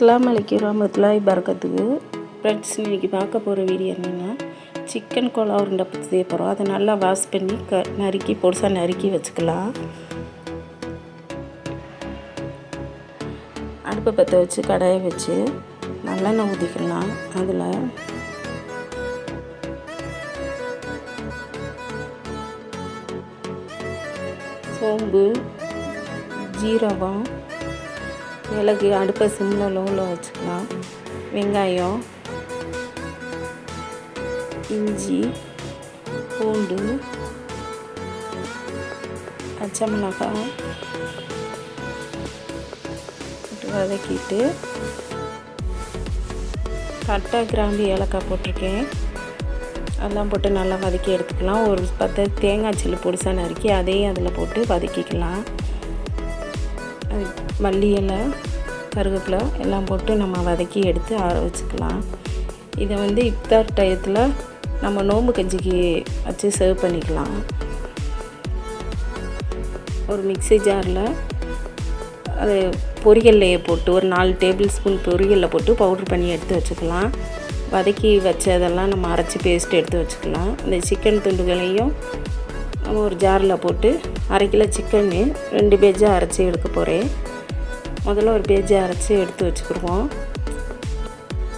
அஸ்லாம் அலைக்கும் ரஹமத்துல்லாஹி பறக்கத்துக்கு ஃப்ரெண்ட்ஸ் இன்னைக்கு பார்க்க போகிற வீடியோ என்னென்னா சிக்கன் கோலா உருண்டை செய்ய போகிறோம் அதை நல்லா வாஷ் பண்ணி க நறுக்கி பொடிசாக நறுக்கி வச்சுக்கலாம். அடுப்பை பற்ற வச்சு கடாயை வச்சு நல்லெண்ணெய் ஊற்றிக்கலாம் அதில் சோம்பு ஜீரகம் மிளகு அடுப்பை சிம்மில் லோவில் வச்சுக்கலாம். வெங்காயம் இஞ்சி பூண்டு பச்சை மிளகாய் வதக்கிட்டு பட்டை கிராம்பு ஏலக்காய் போட்டிருக்கேன். அதெல்லாம் போட்டு நல்லா வதக்கி எடுத்துக்கலாம். ஒரு பத்து தேங்காய் சில்லு பொடிசாக நறுக்கி அதையும் அதில் போட்டு வதக்கிக்கலாம். மல்லி இலை கருவேப்பிலை எல்லாம் போட்டு நம்ம வதக்கி எடுத்து ஆற வச்சுக்கலாம். இதை வந்து இப்தார் டயத்தில் நம்ம நோம்பு கஞ்சிக்கு வச்சு சர்வ் பண்ணிக்கலாம். ஒரு மிக்ஸி ஜாரில் அது பொரியல்லையே போட்டு ஒரு நாலு டேபிள் ஸ்பூன் பொரியலில் போட்டு பவுட்ரு பண்ணி எடுத்து வச்சுக்கலாம். வதக்கி வச்சதெல்லாம் நம்ம அரைச்சி பேஸ்ட் எடுத்து வச்சுக்கலாம். இந்த சிக்கன் துண்டுகளையும் நம்ம ஒரு ஜாரில் போட்டு அரை கிலோ சிக்கன்னு ரெண்டு பேஜாக அரைச்சி எடுக்க போகிறேன் முதல்ல ஒரு பேஜை அரைச்சி எடுத்து வச்சுக்கிடுவோம்.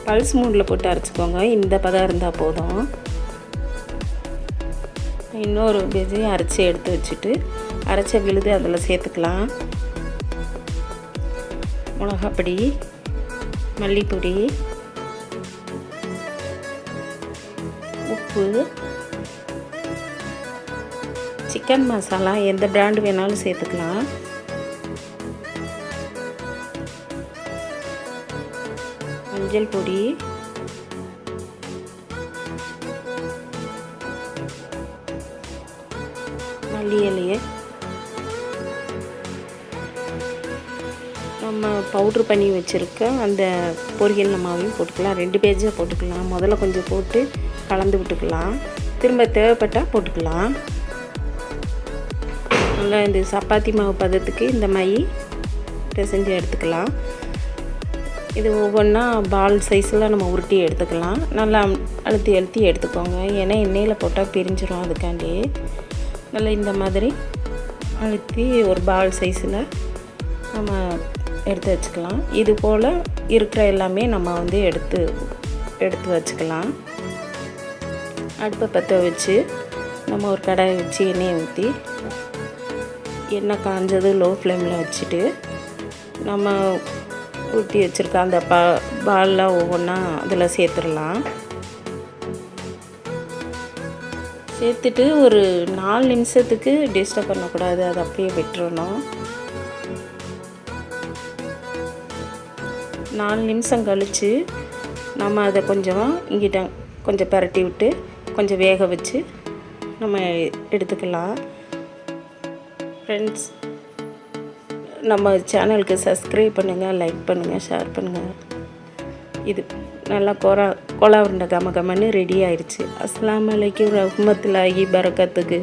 பல்ஸ் மூடில் போட்டு அரைச்சிக்கோங்க. இந்த பதம் இருந்தால் போதும். இன்னொரு பேஜையும் அரைச்சி எடுத்து வச்சுட்டு அரைச்ச விழுது அதில் சேர்த்துக்கலாம். மிளகாப்பொடி மல்லிப்பொடி உப்பு சிக்கன் மசாலா எந்த பிராண்டு வேணாலும் சேர்த்துக்கலாம். மஞ்சள் பொடி. மல்லி இலையை. நம்ம பவுட்ரு பண்ணி வச்சுருக்க அந்த பொரியல் மாவையும் போட்டுக்கலாம். ரெண்டு பேஜாக போட்டுக்கலாம். முதல்ல கொஞ்சம் போட்டு கலந்து விட்டுக்கலாம். திரும்ப தேவைப்பட்டால் போட்டுக்கலாம். நல்லா இந்த சப்பாத்தி மாவு பதத்துக்கு இந்த மை பிசைஞ்சு எடுத்துக்கலாம். இது ஒவ்வொன்றா பால் சைஸில் நம்ம உருட்டி எடுத்துக்கலாம். நல்லா அழுத்தி அழுத்தி எடுத்துக்கோங்க. ஏன்னா எண்ணெயில் போட்டால் பிரிஞ்சிடும் அதுக்காண்டி. நல்லா இந்த மாதிரி அழுத்தி ஒரு பால் சைஸில் நம்ம எடுத்து வச்சுக்கலாம். இது போல் இருக்கிற எல்லாமே நம்ம வந்து எடுத்து எடுத்து வச்சுக்கலாம். அடுப்பை பற்ற வச்சு நம்ம ஒரு கடாயை வச்சு எண்ணெயை ஊற்றி எண்ணெய் காஞ்சது லோ ஃப்ளேமில் வச்சுட்டு நம்ம ஊற்றி வச்சுருக்க அந்த பா பால்லாம் ஒவ்வொன்றா அதில் சேர்த்துடலாம். சேர்த்துட்டு ஒரு நாலு நிமிஷத்துக்கு டிஸ்டர்ப் பண்ணக்கூடாது அதை அப்படியே விட்டுறணும். நாலு நிமிஷம் கழித்து நம்ம அதை கொஞ்சமாக இங்கிட்ட கொஞ்சம் பரட்டி விட்டு கொஞ்சம் வேக வச்சு நம்ம எடுத்துக்கலாம். ஃப்ரெண்ட்ஸ் நம்ம சேனலுக்கு சப்ஸ்கிரைப் பண்ணுங்கள் லைக் பண்ணுங்கள் ஷேர் பண்ணுங்கள் இது நல்லா கொரா கொலா உருண்டை கம கமன்னு ரெடி ஆயிடுச்சு அஸ்லாம் வலைக்கும் ரஹ்மத்துல்லாஹி பரக்கத்துக்கு